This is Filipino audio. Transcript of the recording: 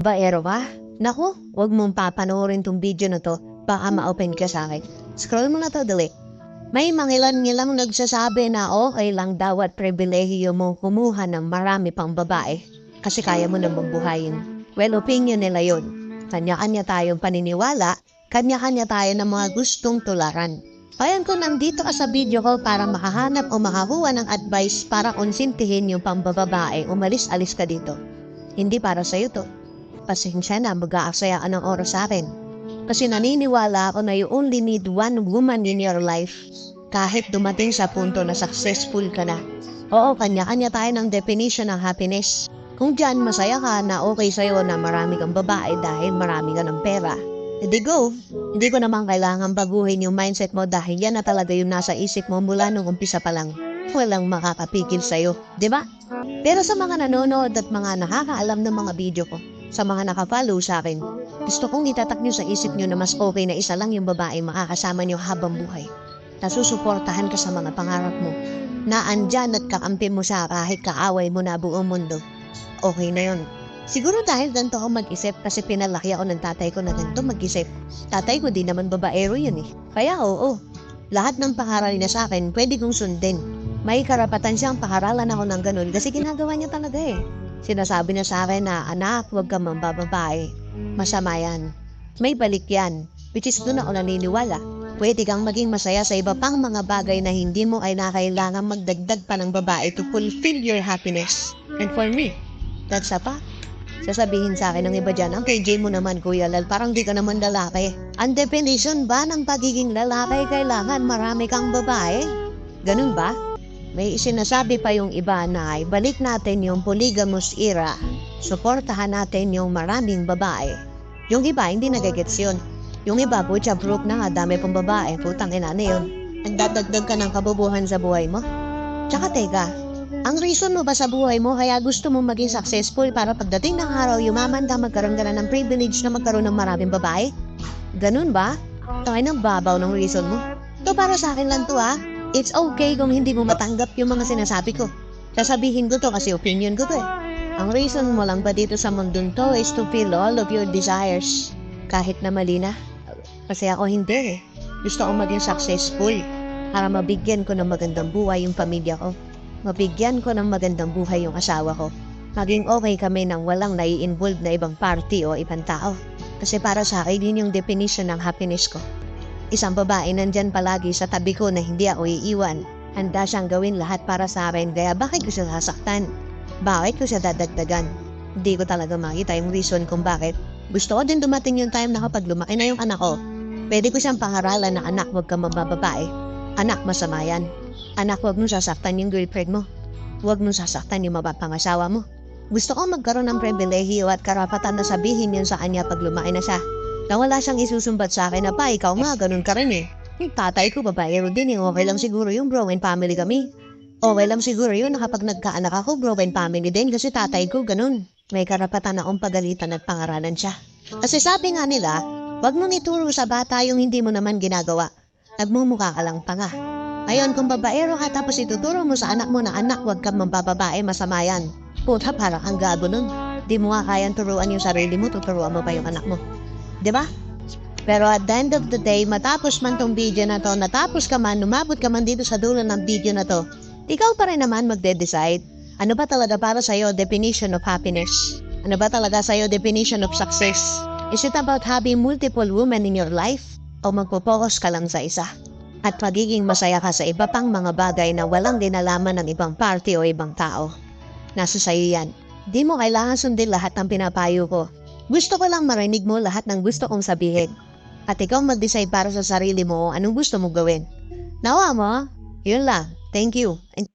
Baero ka? Naku, wag mong papanoorin tong video na to. Baka ma-open ka sa akin. Scroll mo na to, dali. May mangilan-ngilang nagsasabi na okay lang daw at pribilehiyo mo kumuha ng marami pang babae kasi kaya mo nang mabuhayin. Well, opinion nila yun. Kanya-kanya tayong paniniwala, kanya-kanya tayo ng mga gustong tularan. Ayan ko nandito ka sa video ko para makahanap o makakuha ng advice para konsintihin yung pambababae, umalis-alis ka dito. Hindi para sa'yo to. Pasensya na, mag-aaksaya ka ng oras sa akin. Kasi naniniwala ako na you only need one woman in your life kahit dumating sa punto na successful ka na. Oo, kanya-kanya tayo ng definition ng happiness. Kung dyan masaya ka na okay sa'yo na marami kang babae dahil marami ka ng pera, edi go. Hindi ko naman kailangan baguhin yung mindset mo dahil yan na talaga yung nasa isip mo mula nung umpisa pa lang. Walang makakapigil sa'yo, di ba? Pero sa mga nanonood at mga nakakaalam ng mga video ko, sa mga nakafollow sa akin, gusto kong itatak nyo sa isip nyo na mas okay na isa lang yung babae makakasama nyo habang buhay. Nasusuportahan ka sa mga pangarap mo. Na andyan at kakampi mo siya kahit kaaway mo na buong mundo. Okay na yun. Siguro dahil ganito ako mag-isip kasi pinalaki ako ng tatay ko na ganito mag-isip. Tatay ko di naman babaero yun eh. Kaya oo, lahat ng pangaral niya sa akin pwede kong sundin. May karapatan siyang pakaralan ako ng ganun kasi ginagawa niya talaga eh. Sinasabi niya sa akin na anak, huwag kang mambababae. Masama yan. May balik yan. Which is doon ako naniniwala. Pwede kang maging masaya sa iba pang mga bagay na hindi mo ay nakailangan magdagdag pa ng babae to fulfill your happiness. And for me, that's a fact. Sasabihin sa akin ng iba dyan, ang KJ mo naman Kuya Lal, parang di ka naman lalaki. Ang definition ba ng pagiging lalaki kailangan marami kang babae? Ganun ba? May sinasabi pa yung iba na ay balik natin yung polygamous era. Suportahan natin yung maraming babae. Yung iba hindi nagagets yun. Yung iba po, broke na nga, dami pang babae. Putang ina na yun. Nagdadagdag ka ng kabubuhan sa buhay mo? Tsaka teka, ang reason mo ba sa buhay mo kaya gusto mo maging successful para pagdating ng araw yumaman ka magkaroon ka na ng privilege na magkaroon ng maraming babae? Ganun ba? Tangay ng babaw ng reason mo. To para sa akin lang to ah. It's okay kung hindi mo matanggap yung mga sinasabi ko. Sasabihin ko to kasi opinion ko to eh. Ang reason mo lang ba dito sa mundong to is to feel all of your desires. Kahit na mali na. Kasi ako hindi eh. Gusto kong maging successful para mabigyan ko ng magandang buhay yung pamilya ko. Mabigyan ko ng magandang buhay yung asawa ko. Maging okay kami nang walang nai-involve na ibang party o ibang tao. Kasi para sa akin, yun yung definition ng happiness ko. Isang babae nandyan palagi sa tabi ko na hindi ako iiwan. Handa siyang gawin lahat para sa akin, kaya bakit ko siya sasaktan? Bakit ko siya dadagdagan? Hindi ko talaga makita yung reason kung bakit. Gusto ko din dumating yung time na kapag lumaki na yung anak ko, pwede ko siyang pangaralan na anak wag kang mabababae. Anak masama yan. Anak wag mong sasaktan yung girlfriend mo. Huwag mong sasaktan yung mapapangasawa mo. Gusto ko magkaroon ng pribilehiyo at karapatan na sabihin yun sa kanya pag lumaki na siya. Na wala siyang isusumbat sa akin na pa, ikaw nga, ganun ka rin eh. Yung tatay ko, babaero din eh. Okay lang siguro yung bro and family kami. Okay lang siguro yun kapag nagkaanak ako, bro and family din kasi tatay ko, ganun. May karapatan akong pagalitan at pangaralan siya. Kasi sabi nga nila, wag mong ituro sa bata yung hindi mo naman ginagawa. Nagmumukha ka lang pa nga. Ngayon, kung babaero ka tapos ituturo mo sa anak mo na anak, wag kang mambababae, masama yan. Puta, parang ang gago nun. Di mo nga kayang turuan yung sarili mo, tuturuan mo pa yung anak mo. 'Di ba? Pero at the end of the day, matapos man tong video na to, natapos ka man, lumabot ka man dito sa dulo ng video na to, ikaw pa rin naman magde-decide. Ano ba talaga para sa'yo definition of happiness? Ano ba talaga sa'yo definition of success? Is it about having multiple women in your life? O magpo-focus ka lang sa isa? At magiging masaya ka sa iba pang mga bagay na walang dinalaman ng ibang party o ibang tao? Nasa sa'yo yan. Di mo kailangan sundin lahat ng pinapayo ko. Gusto ko lang marinig mo lahat ng gusto kong sabihin. At ikaw mag-decide para sa sarili mo anong gusto mo gawin. Nawa mo? Yun lang. Thank you. And